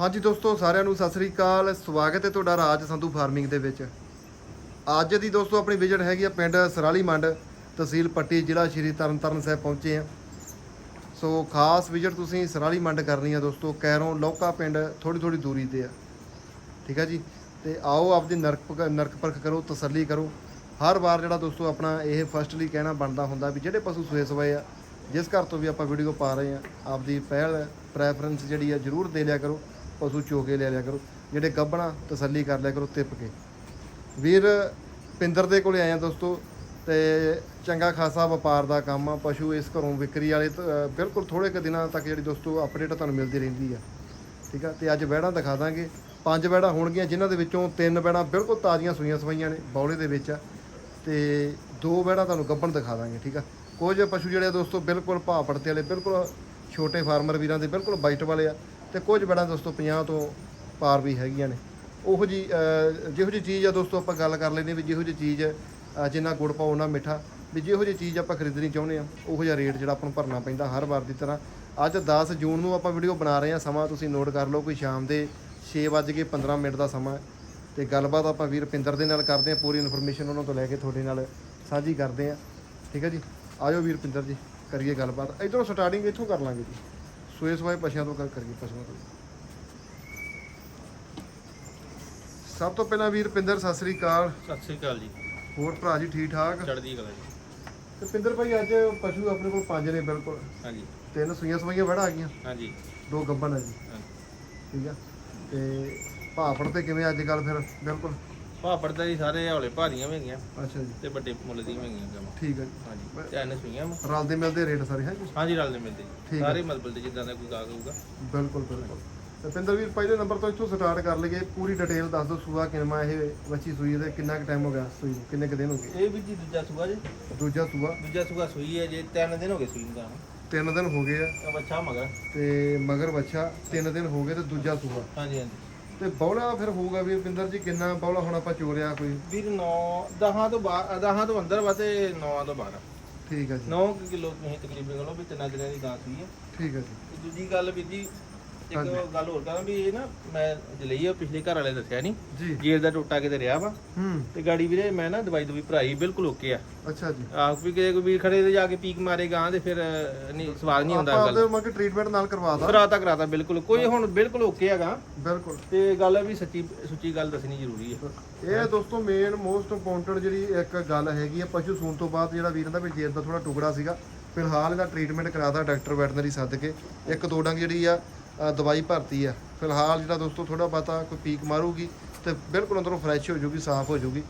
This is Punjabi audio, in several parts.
ਹਾਂਜੀ ਦੋਸਤੋ, ਸਾਰਿਆਂ ਨੂੰ ਸਤਿ ਸ੍ਰੀ ਅਕਾਲ। ਸਵਾਗਤ ਹੈ ਤੁਹਾਡਾ ਰਾਜ ਸੰਧੂ ਫਾਰਮਿੰਗ ਦੇ ਵਿੱਚ। ਅੱਜ ਦੀ ਦੋਸਤੋ, ਆਪਣੀ ਵਿਜ਼ਿਟ ਹੈਗੀ ਆ ਪਿੰਡ ਸਰਾਲੀ ਮੰਡ, ਤਹਿਸੀਲ ਪੱਟੀ, ਜ਼ਿਲ੍ਹਾ ਸ਼੍ਰੀ ਤਰਨਤਾਰਨ ਸਾਹਿਬ ਪਹੁੰਚੇ ਆ ਸੋ, ਖਾਸ ਵਿਜ਼ਿਟ ਤੁਸੀਂ ਸਰਾਲੀ ਮੰਡ ਕਰਨੀ ਆ ਦੋਸਤੋ, ਕੈਰੋਂ ਲੌਕਾ ਪਿੰਡ ਥੋੜੀ ਥੋੜੀ ਦੂਰੀ ਤੇ ਆ। ਠੀਕ ਆ ਜੀ? ਤੇ ਆਓ, ਆਪਦੀ ਨਰਕ ਨਰਕ ਪਰਖ ਕਰੋ, ਤਸੱਲੀ ਕਰੋ। ਹਰ ਵਾਰ ਜਿਹੜਾ ਦੋਸਤੋ, ਆਪਣਾ ਇਹ ਫਸਟਲੀ ਕਹਿਣਾ ਬਣਦਾ ਹੁੰਦਾ ਵੀ ਜਿਹੜੇ ਪਸ਼ੂ ਸੂਏ ਸਵਾਏ ਆ, ਜਿਸ ਘਰ ਤੋਂ ਵੀ ਆਪਾਂ ਵੀਡੀਓ ਪਾ ਰਹੇ ਆ, ਆਪਦੀ ਪਹਿਲ ਪ੍ਰੈਫਰੈਂਸ ਜਿਹੜੀ ਆ ਜਰੂਰ ਦੇ ਲਿਆ ਕਰੋ। ਪਸ਼ੂ ਚੋਕੇ ਲੈ ਲਿਆ ਕਰੋ, ਜਿਹੜੇ ਗੱਭਣਾ ਤਸੱਲੀ ਕਰ ਲਿਆ ਕਰੋ ਤਿੱਪ ਕੇ। ਵੀਰ ਪਿੰਦਰ ਦੇ ਕੋਲੇ ਆਏ ਆ ਦੋਸਤੋ, ਤੇ ਚੰਗਾ ਖਾਸਾ ਵਪਾਰ ਦਾ ਕੰਮ ਆ, ਪਸ਼ੂ ਇਸ ਘਰੋਂ ਵਿਕਰੀ ਵਾਲੇ ਬਿਲਕੁਲ ਥੋੜੇ ਕੁ ਦਿਨਾਂ ਤੱਕ ਜਿਹੜੀ ਦੋਸਤੋ ਅਪਡੇਟ ਤੁਹਾਨੂੰ ਮਿਲਦੀ ਰਹਿੰਦੀ ਆ। ਠੀਕ ਆ, ਤੇ ਅੱਜ ਵਹਿੜਾਂ ਦਿਖਾ ਦਾਂਗੇ। ਪੰਜ ਵਹਿੜਾਂ ਹੋਣਗੀਆਂ, ਜਿਨ੍ਹਾਂ ਦੇ ਵਿੱਚੋਂ ਤਿੰਨ ਵਹਿੜਾਂ ਬਿਲਕੁਲ ਤਾਜ਼ੀਆਂ ਸੂਈਆਂ ਸਵਾਈਆਂ ਨੇ ਬੌਲੇ ਦੇ ਵਿੱਚ ਆ। ਤੇ ਦੋ ਵਹਿੜਾਂ ਤੁਹਾਨੂੰ ਗੱਭਣ ਦਿਖਾ ਦਾਂਗੇ, ਠੀਕ ਆ। ਕੁਝ ਪਸ਼ੂ ਜਿਹੜੇ ਆ ਦੋਸਤੋ ਬਿਲਕੁਲ ਭਾਅ ਪੜਤੇ ਵਾਲੇ, ਬਿਲਕੁਲ ਛੋਟੇ ਫਾਰਮਰ ਵੀਰਾਂ ਦੇ ਬਿਲਕੁਲ ਬਾਈਟ ਵਾਲੇ ਆ। ਤੇ ਕੁਝ ਬੜਾ ਦੋਸਤੋ 50 ਤੋਂ ਪਾਰ ਵੀ ਹੈਗੀਆਂ ਨੇ। ਉਹੋ ਜੀ ਜਿਹੋ ਜੀ ਚੀਜ਼ ਆ ਦੋਸਤੋ ਆਪਾਂ ਗੱਲ ਕਰ ਲੈਂਦੇ ਵੀ ਜਿਹੋ ਜੀ ਚੀਜ਼ ਜਿੰਨਾ ਗੁੜ ਪਾਓ ਉਹਨਾਂ ਮਿੱਠਾ। ਵੀ ਜਿਹੋ ਜੀ ਚੀਜ਼ ਆਪਾਂ ਖਰੀਦਣੀ ਚਾਹੁੰਦੇ ਆ ਉਹੋ ਜਿਹਾ ਰੇਟ ਜਿਹੜਾ ਆਪਾਂ ਨੂੰ ਭਰਨਾ ਪੈਂਦਾ ਹਰ ਵਾਰ ਦੀ ਤਰ੍ਹਾਂ। ਅੱਜ 10 ਜੂਨ ਨੂੰ ਆਪਾਂ ਵੀਡੀਓ ਬਣਾ ਰਹੇ ਆ ਸਮਾਂ ਤੁਸੀਂ ਨੋਟ ਕਰ ਲਓ ਕੋਈ ਸ਼ਾਮ ਦੇ 6:15 ਮਿੰਟ ਦਾ ਸਮਾਂ ਹੈ। ਤੇ ਗੱਲਬਾਤ ਆਪਾਂ ਵੀਰ ਪਿੰਦਰ ਦੇ ਨਾਲ ਕਰਦੇ ਆ ਪੂਰੀ ਇਨਫੋਰਮੇਸ਼ਨ ਉਹਨਾਂ ਤੋਂ ਲੈ ਕੇ ਤੁਹਾਡੇ ਨਾਲ ਸਾਂਝੀ ਕਰਦੇ ਆ ਠੀਕ ਹੈ ਜੀ? ਆਜੋ ਵੀਰ ਪਿੰਦਰ ਜੀ, ਕਰੀਏ ਗੱਲਬਾਤ। ਇਧਰੋਂ ਸਟਾਰਟਿੰਗ ਇੱਥੋਂ ਕਰ ਲਾਂਗੇ ਜੀ। ਸੂਏ ਸਵਾਏ ਪਸ਼ੂਆਂ ਤੋਂ ਕਰ ਕਰੀਏ ਪਸ਼ੂਆਂ ਤੋਂ। ਸਭ ਤੋਂ ਪਹਿਲਾਂ ਵੀਰ ਪਿੰਦਰ ਸਤਿ ਸ੍ਰੀ ਅਕਾਲ। ਸਤਿ ਸ੍ਰੀ ਅਕਾਲ ਜੀ। ਹੋਰ ਭਰਾ ਜੀ ਠੀਕ ਠਾਕ? ਚੜ੍ਹਦੀ ਕਲਾ ਜੀ। ਤੇ ਪਿੰਦਰ ਭਾਈ ਅੱਜ ਪਸ਼ੂ ਆਪਣੇ ਕੋਲ ਪੰਜ ਨੇ ਬਿਲਕੁਲ। ਹਾਂਜੀ। ਤਿੰਨ ਸੂਈਆਂ ਸਵਾਈਆਂ ਵੜਾ ਆ ਗਈਆਂ। ਹਾਂਜੀ। ਦੋ ਗੱਬਨ ਆ ਜੀ। ਠੀਕ ਆ। ਤੇ ਭਾਪੜ ਤੇ ਕਿਵੇਂ ਅੱਜ ਕੱਲ ਫਿਰ? ਬਿਲਕੁਲ। ਭਾਪੜ ਦਾ ਜੀ ਸਾਰੇ ਹੌਲੇ ਭਾਰੀਆਂ ਵੀ ਹੈਗੀਆਂ ਅੱਛਾ ਜੀ। ਤੇ ਵੱਡੇ ਮੁੱਲ ਦੀਆਂ ਵੀ ਹੈਗੀਆਂ ਜਮਾ। ਠੀਕ ਆ ਜੀ। ਹਾਂਜੀ ਧਿਆਨ ਸੁਈਆਂ ਵਾ। ਰਲਦੇ ਮਿਲਦੇ ਰੇਟ ਸਾਰੇ ਹੈ ਜੀ? ਹਾਂਜੀ ਰਲਦੇ ਮਿਲਦੇ ਠੀਕ ਜੀ ਹੈ। ਸਾਰੇ ਮਤਲਬ ਦੇ ਜਿੱਦਾਂ ਦਾ ਕੋਈ ਗਾਹਕ ਹੋਊਗਾ ਬਿਲਕੁਲ ਬਿਲਕੁਲ। ਤੇ ਪਿੰਦਰ ਵੀਰ ਪਹਿਲੇ ਨੰਬਰ ਤੋਂ ਇੱਥੋਂ ਸਟਾਰਟ ਕਰ ਲਈਏ। ਪੂਰੀ ਡਿਟੇਲ ਦੱਸ ਦਿਓ ਸੂਆ ਕਿੰਨਾ ਇਹ ਬੱਚੀ ਸੂਈ ਤੇ ਕਿੰਨਾ ਕੁ ਟਾਈਮ ਹੋ ਗਿਆ ਸੂਈ ਨੂੰ? ਕਿੰਨੇ ਕੁ ਦਿਨ ਹੋ ਗਏ? ਇਹ ਵੀ ਜੀ ਦੂਜਾ ਸੂਆ ਜੀ। ਦੂਜਾ ਸੂਆ? ਦੂਜਾ ਸੂਆ ਸੂਈ ਹੈ ਜੇ ਤਿੰਨ ਦਿਨ ਹੋ ਗਏ ਸੂਈ ਨੂੰ ਤਾਂ। ਤਿੰਨ ਦਿਨ ਹੋ ਗਏ ਆ। ਇਹ ਬੱਚਾ ਮਗਰ। ਤੇ ਮਗਰ ਬੱਚਾ ਤਿੰਨ ਦਿਨ ਹੋ ਗਏ ਤੇ ਦੂਜਾ ਸੂਆ। ਹਾਂਜੀ ਹਾਂਜੀ। ਤੇ ਬੌਲਾ ਫਿਰ ਹੋਊਗਾ ਵੀਰ ਪਿੰਦਰ ਜੀ ਕਿੰਨਾ ਬੌਲਾ ਹੁਣ ਆਪਾਂ ਚੋਰਿਆ ਕੋਈ? ਵੀਰ 9 10 ਤੋਂ ਬਾਹਰ 10 ਤੋਂ ਅੰਦਰ ਵਾ ਤੇ 9 ਤੋਂ ਬਾਹਰ। ਠੀਕ ਆ ਜੀ। 9 ਕਿਲੋ ਤੁਸੀਂ ਤਕਰੀਬਨ ਕਹੋ ਵੀ ਤਿੰਨਾਂ ਦਿਨਾਂ ਦੀ ਗਾਂ ਸੂਈ ਹੈ ਠੀਕ ਆ ਜੀ। ਤੇ ਦੂਜੀ ਗੱਲ ਵੀ ਜੀ ਇੱਕ ਹਾਂਜੀ। ਗੱਲ ਹੋਰ ਕਰਾਂ ਵੀ ਇਹ ਨਾ ਮੈਂ ਜਲਈ ਆ ਪਿਛਲੇ ਘਰ ਵਾਲੇ ਦੱਸਿਆ ਨਹੀਂ ਜੀ। ਜੇਰ ਦਾ ਟੋਟਾ ਕਿਤੇ ਰਿਹਾ ਵਾ। ਹੂੰ। ਤੇ ਗਾੜੀ ਵੀਰੇ ਮੈਂ ਨਾ ਦਵਾਈ ਦਵਾਈ ਭਰਾਈ ਬਿਲਕੁਲ ਓਕੇ ਆ। ਅੱਛਾ ਜੀ। ਆਪ ਵੀ ਕਿਤੇ ਕੋਈ ਵੀਰ ਖੜੇ ਤੇ ਜਾ ਕੇ ਪੀਕ ਮਾਰੇ ਗਾਂ ਤੇ ਫਿਰ ਅਹ, ਨਹੀਂ ਸਵਾਦ ਨਹੀਂ ਹੁੰਦਾ ਆਪਾਂ ਗੱਲ। ਟ੍ਰੀਟਮੈਂਟ ਨਾਲ ਕਰਵਾਦਾ ਕਰਾਤਾ ਕਰਾਤਾ ਬਿਲਕੁਲ। ਕੋਈ ਹੁਣ ਬਿਲਕੁਲ ਓਕੇ ਹੈਗਾ ਬਿਲਕੁਲ। ਤੇ ਗੱਲ ਹੈ ਵੀ ਸੱਚੀ ਸੁੱਚੀ ਗੱਲ ਦੱਸਣੀ ਜ਼ਰੂਰੀ ਹੈ ਇਹ ਦੋਸਤੋ ਮੇਨ ਮੋਸਟ ਇੰਪੋਰਟੈਂਟ ਜਿਹੜੀ ਇੱਕ ਗੱਲ ਹੈਗੀ ਹੈ ਪਸ਼ੂ ਸੂਣ ਤੋਂ ਬਾਅਦ ਜਿਹੜਾ ਵੀਰ ਦਾ ਵੀ ਦਾ ਥੋੜਾ ਟੁਕੜਾ ਸੀਗਾ ਫਿਲਹਾਲ ਇਹਦਾ ਟ੍ਰੀਟਮੈਂਟ ਕਰਾਤਾ ਡਾਕਟਰ ਵੈਟਰਨਰੀ ਸੱਦ ਕੇ। ਇੱਕ ਦੋ ਡੰਗ ਜਿਹੜੀ ਆ ਦਵਾਈ ਭਰਤੀ ਆ। ਫਿਲਹਾਲ ਜਿਹੜਾ ਦੋਸਤੋ ਥੋੜਾ ਬਾਤਾ ਕੋਈ ਪੀਕ ਮਾਰੂਗੀ ਤੇ ਬਿਲਕੁਲ ਅੰਦਰੋਂ ਫਰੈਸ਼ ਹੋ ਜਾਊਗੀ ਸਾਫ਼ ਹੋ ਜਾਊਗੀ।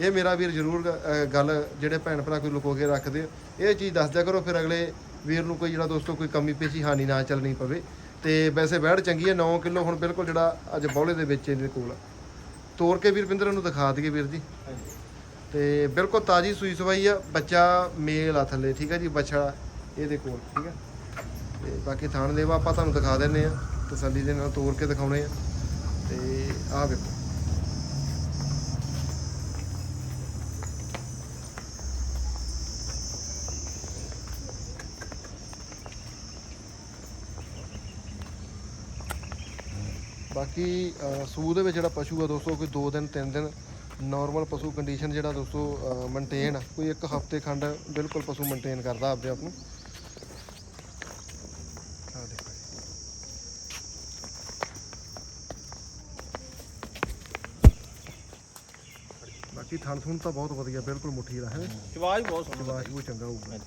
ਇਹ ਮੇਰਾ ਵੀਰ ਜ਼ਰੂਰ ਗੱਲ ਜਿਹੜੇ ਭੈਣ ਭਰਾ ਕੋਈ ਲੁਕੋ ਕੇ ਰੱਖਦੇ ਆ, ਇਹ ਚੀਜ਼ ਦੱਸ ਦਿਆ ਕਰੋ ਫਿਰ ਅਗਲੇ ਵੀਰ ਨੂੰ ਕੋਈ ਜਿਹੜਾ ਦੋਸਤੋ ਕੋਈ ਕਮੀ ਪੇਸ਼ੀ ਹਾਨੀ ਨਾ ਚੱਲਣੀ ਪਵੇ। ਤੇ ਵੈਸੇ ਵੈੜ ਚੰਗੀ ਹੈ 9 ਕਿਲੋ ਹੁਣ ਬਿਲਕੁਲ ਜਿਹੜਾ ਅੱਜ ਬੌਲੇ ਦੇ ਵਿੱਚ ਇਹਦੇ ਕੋਲ ਆ। ਤੋੜ ਕੇ ਵੀਰ ਪਿੰਦਰ ਨੂੰ ਦਿਖਾ ਦਈਏ ਵੀਰ ਜੀ। ਤੇ ਬਿਲਕੁਲ ਤਾਜੀ ਸੂਈ ਸਵਾਈ ਆ ਬੱਚਾ ਮੇਲ ਆ ਥੱਲੇ ਠੀਕ ਆ ਜੀ ਬੱਚਾ ਇਹਦੇ ਕੋਲ ਠੀਕ ਆ। ਤੇ ਬਾਕੀ ਥਾਣ ਦੇਵਾ ਆਪਾਂ ਤੁਹਾਨੂੰ ਦਿਖਾ ਦਿੰਨੇ ਆ ਤਸੱਲੀ ਦੇ ਨਾਲ ਤੋੜ ਕੇ ਦਿਖਾਉਣੇ ਆ। ਤੇ ਆਹ ਵੇਖੋ। ਬਾਕੀ ਅ, ਦੇ ਵਿੱਚ ਜਿਹੜਾ ਪਸ਼ੂ ਆ ਦੋਸਤੋ ਕੋਈ 2 ਦਿਨ 3 ਦਿਨ ਨਾਰਮਲ ਪਸ਼ੂ ਕੰਡੀਸ਼ਨ ਜਿਹੜਾ ਦੋਸਤੋ ਮੇਨਟੇਨ ਕੋਈ ਇੱਕ ਹਫ਼ਤੇ ਖੰਡ ਬਿਲਕੁਲ ਪਸ਼ੂ ਮੇਨਟੇਨ ਕਰਦਾ ਆਪਦੇ ਆਪ ਨੂੰ ਆਹ ਦੇਖੋ ਜੀ। ਬਾਕੀ ਥਣ ਥੁਣ ਤਾਂ ਬਹੁਤ ਵਧੀਆ ਬਿਲਕੁਲ ਮੁੱਠੀ ਦਾ ਹੈ। ਆਵਾਜ਼ ਬਹੁਤ ਸੋਹਣੀ ਆਵਾਜ਼ ਵੀ ਚੰਗਾ ਹੋਊਗਾ।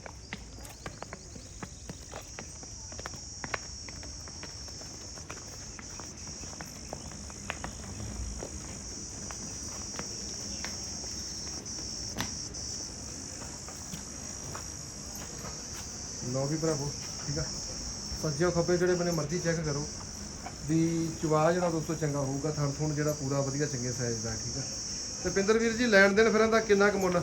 ਲਓ ਵੀ ਭਰਾਵੋ ਠੀਕ ਆ। ਸੱਜਿਓ ਖੱਬੇ ਜਿਹੜੇ ਬਨੇ ਮਰਜ਼ੀ ਚੈੱਕ ਕਰੋ। ਵੀ ਚਵਾ ਜਿਹੜਾ ਦੋਸਤੋ ਚੰਗਾ ਹੋਊਗਾ ਥਣ ਥੁਣ ਜਿਹੜਾ ਪੂਰਾ ਵਧੀਆ ਚੰਗੇ ਸਾਈਜ਼ ਦਾ ਠੀਕ ਆ। ਤੇ ਪਿੰਦਰ ਵੀਰ ਜੀ ਲੈਣ ਦੇਣ ਫਿਰਾਂ ਦਾ ਕਿੰਨਾ ਕੁ ਮੁੱਲ?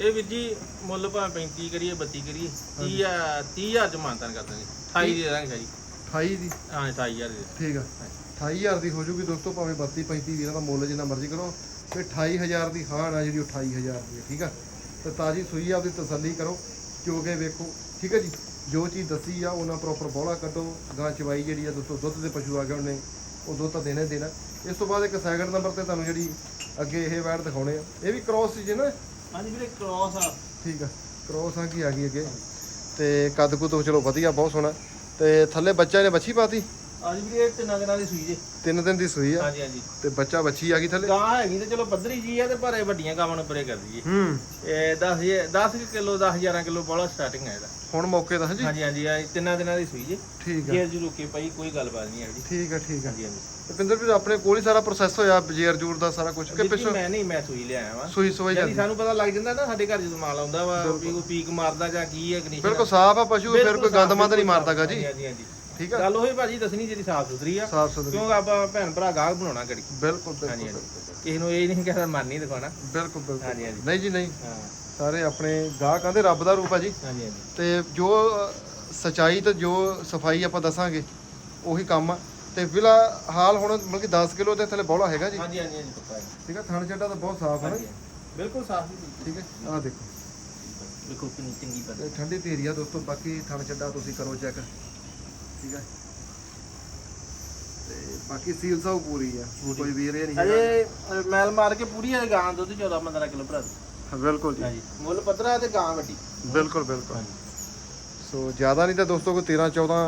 ਇਹ ਵੀਰ ਜੀ ਮੁੱਲ ਭਾਵੇਂ 35 ਕਰੀਏ 32 ਕਰੀਏ 30 ਆ 30000 ਚ ਮਾਨਤਾਨ ਕਰ ਦਾਂਗੇ 28 ਦੇ ਦਾਂਗੇ ਜੀ। 28 ਦੀ? ਹਾਂ 28000 ਦੇ। ਠੀਕ ਆ। 28000 ਦੀ ਹੋ ਜੂਗੀ ਦੋਸਤੋ ਭਾਵੇਂ 32 35 ਵੀਰਾਂ ਦਾ ਮੁੱਲ ਜਿੰਨਾ ਮਰਜ਼ੀ ਕਰੋ ਤੇ 28000 ਦੀ ਹਾਣ ਆ ਜਿਹੜੀ ਉਹ 28000 ਦੀ ਠੀਕ ਆ? ਤੇ ਤਾਜੀ ਸੂਈ ਆ ਉਹਦੀ ਤਸੱਲੀ ਕਰੋ ਚੋ ਕੇ ਵੇਖੋ ਠੀਕ ਆ ਜੀ? ਜੋ ਚੀਜ਼ ਦੱਸੀ ਆ ਉਹਨਾਂ ਪ੍ਰੋਪਰ ਬੋਲਾ ਕੱਢੋ ਗਾਂ ਚਵਾਈ ਜਿਹੜੀ ਆ ਦੋਸਤੋ ਦੁੱਧ ਦੇ ਪਸ਼ੂ ਆ ਗਏ ਉਹਨੇ। ਉਹ ਦੁੱਧ ਤਾਂ ਦੇਣਾ ਦੇਣਾ। ਇਸ ਤੋਂ ਬਾਅਦ ਇੱਕ ਸੈਕਿੰਡ ਨੰਬਰ ਤੇ ਤੁਹਾਨੂੰ ਜਿਹੜੀ ਅੱਗੇ ਇਹ ਵੈਟ ਦਿਖਾਉਣੇ ਆ। ਇਹ ਵੀ ਕ੍ਰੋਸ ਸੀ ਜੇ ਨਾ। ਹਾਂਜੀ ਵੀਰੇ ਕ੍ਰੋਸ ਆ। ਠੀਕ ਆ। ਕ੍ਰੋਸ ਆ ਕੀ ਆ ਗਈ ਅੱਗੇ। ਤੇ ਕੱਦ ਕੁ ਤੋਂ ਚਲੋ ਵਧੀਆ ਬਹੁਤ ਸੋਹਣਾ। ਤੇ ਥੱਲੇ ਬੱਚਾ ਇਹਨੇ ਬੱਚੀ ਪਾਤੀ? ਹਾਂਜੀ ਵੀਰੇ ਇਹ ਤਿੰਨਾਂ ਦਿਨਾਂ ਦੀ ਸੂਈ ਜੇ। ਤਿੰਨ ਦਿਨ ਦੀ ਸੂਈ ਆ? ਹਾਂਜੀ ਹਾਂਜੀ। ਤੇ ਬੱਚਾ ਬੱਚੀ ਆ ਗਈ ਥੱਲੇ? ਗਾਂ ਹੈਗੀ ਤੇ ਚਲੋ ਪੱਧਰੀ ਜੀ ਆ ਤੇ ਪਰ ਇਹ ਵੱਡੀਆਂ ਗਾਵਾਂ ਨੂੰ ਪਰੇ ਕਰਦੀ ਜੀ ਹੂੰ। ਇਹ 10 10 ਕਿਲੋ 10 11 ਕਿਲੋ ਬੋਲਾ ਸਟਾਰਟਿੰਗ ਹੈ ਇਹਦਾ। ਹੁਣ ਮੌਕੇ ਦਾ ਹਾਂਜੀ? ਹਾਂਜੀ ਹਾਂਜੀ ਇਹ ਤਿੰਨਾਂ ਦਿਨਾਂ ਦੀ ਸੂਈ ਜੇ। ਠੀਕ ਆ। ਜੇਰ ਜੂ ਰੁਕੇ ਪਈ ਕੋਈ ਗੱਲਬਾਤ ਨਹੀਂ ਹੈ ਜੀ ਠੀਕ ਆ ਠੀਕ ਆ। ਹਾਂਜੀ ਹਾਂਜੀ। ਤੇ ਪਿੰਦਰ ਵੀਰ ਆਪਣੇ ਕੋਲ ਹੀ ਸਾਰਾ ਪ੍ਰੋਸੈਸ ਹੋਇਆ ਜੇਰ ਜੂਰ ਦਾ ਸਾਰਾ ਕੁਝ ਕਿ ਜੀ, ਪਿੱਛੋਂ ਮੈਂ ਨਹੀਂ ਮੈਂ ਸੂਈ ਲਿਆਇਆ ਵਾਂ। ਸੂਈ ਸੋਈ ਜਿਹੜੀ ਜਾਂਦੀ। ਸਾਨੂੰ ਪਤਾ ਲੱਗ ਜਾਂਦਾ ਨਾ ਸਾਡੇ ਘਰ ਜਦੋਂ ਮਾਲ ਆਉਂਦਾ ਵਾ ਵੀ ਕੋਈ ਪੀਕ ਮਾਰਦਾ ਜਾਂ ਕੀ ਹੈ ਕੰਡੀਸ਼ਨ ਬਿਲਕੁਲ ਸਾਫ਼ ਆ ਪਸ਼ੂ ਫਿਰ ਕੋਈ ਗੰਦਮੰਦ ਨਹੀਂ ਮਾਰਦਾਗਾ ਜੀ। ਹਾਂਜੀ ਹਾਂਜੀ। ਠੀਕ ਆ? ਗੱਲ ਉਹੀ ਭਾਜੀ ਦੱਸਣੀ ਜਿਹੜੀ ਸਾਫ਼ ਸੁਥਰੀ ਆ। ਸਾਫ਼ ਸੁਥਰੀ। ਕਿਉਂਕਿ ਆਪਾਂ ਭੈਣ ਭਰਾ ਗਾਹਕ ਬਣਾਉਣਾ ਗੜੀ ਬਿਲਕੁਲ ਹਾਂਜੀ ਬਿਲਕੁਲ। ਹਾਂਜੀ ਕਿਸੇ ਨੂੰ ਇਹ ਨਹੀਂ ਕਹਿੰਦਾ ਮਨ ਨਹੀਂ ਦਿਖਾਉਣਾ। ਬਿਲਕੁਲ ਬਿਲਕੁਲ। ਹਾਂਜੀ ਹਾਂਜੀ। ਨਹੀਂ ਜੀ ਨਹੀਂ। ਹਾਂ। ਸਾਰੇ ਆਪਣੇ ਗਾਹਕਾਂ ਦੇ ਰੱਬ ਦਾ ਰੂਪ ਆ ਜੀ। ਹਾਂਜੀ ਹਾਂਜੀ। ਤੇ ਜੋ ਸਚਾਈ ਤੇ ਜੋ ਸਫ਼ਾਈ ਆਪਾਂ ਦੱਸਾਂਗੇ ਉਹੀ ਕੰਮ ਆ। ਤੇ ਫਿਲਹਾਲ ਹੁਣ ਮਤਲਬ ਕਿ 10 ਕਿਲੋ ਦੇ ਥੱਲੇ ਬੋਲਾ ਹੈਗਾ ਜੀ। ਹਾਂਜੀ ਹਾਂਜੀ ਹਾਂਜੀ ਪੱਕਾ ਹੈ ਠੀਕ ਆ ਥਣ ਚੱਡਾ ਤਾਂ ਬਹੁਤ ਸਾਫ਼ ਹੈ ਨਾ। ਹਾਂਜੀ ਬਿਲਕੁਲ ਸਾਫ਼ ਹੀ ਠੀਕ ਹੈ ਆਹ ਦੇਖੋ। ਬਿਲਕੁਲ ਕਿੰਨੀ ਚੰਗੀ ਪਤਾ ਤੇ ਠੰਡੀ ਆ ਦੋਸਤੋ ਬਾਕੀ ਥਣ ਚੱਡਾ ਤੁਸੀਂ ਕਰੋ ਚੈੱਕ। ਠੀਕ ਹੈ ਤੇ ਬਾਕੀ ਸੀਲ ਸਾਉ ਪੂਰੀ ਆ ਕੋਈ ਵੀਰ ਇਹ ਨਹੀਂ ਹੈਗਾ। ਅਜੇ ਅ, ਮੈਲ ਮਾਰ ਕੇ ਪੂਰੀ ਹੈ ਗਾਂ ਦੁੱਧ 14 15 ਕਿਲੋ ਭਰਾ ਦੀ। ਹਾਂ, ਬਿਲਕੁਲ ਜੀ। ਹਾਂਜੀ ਮੁੱਲ ਪੱਧਰਾ ਤੇ ਗਾਂ ਵੱਡੀ। ਬਿਲਕੁਲ ਬਿਲਕੁਲ। ਸੋ ਜ਼ਿਆਦਾ ਨਹੀਂ ਤਾਂ ਦੋਸਤੋ ਕੋਈ 13 14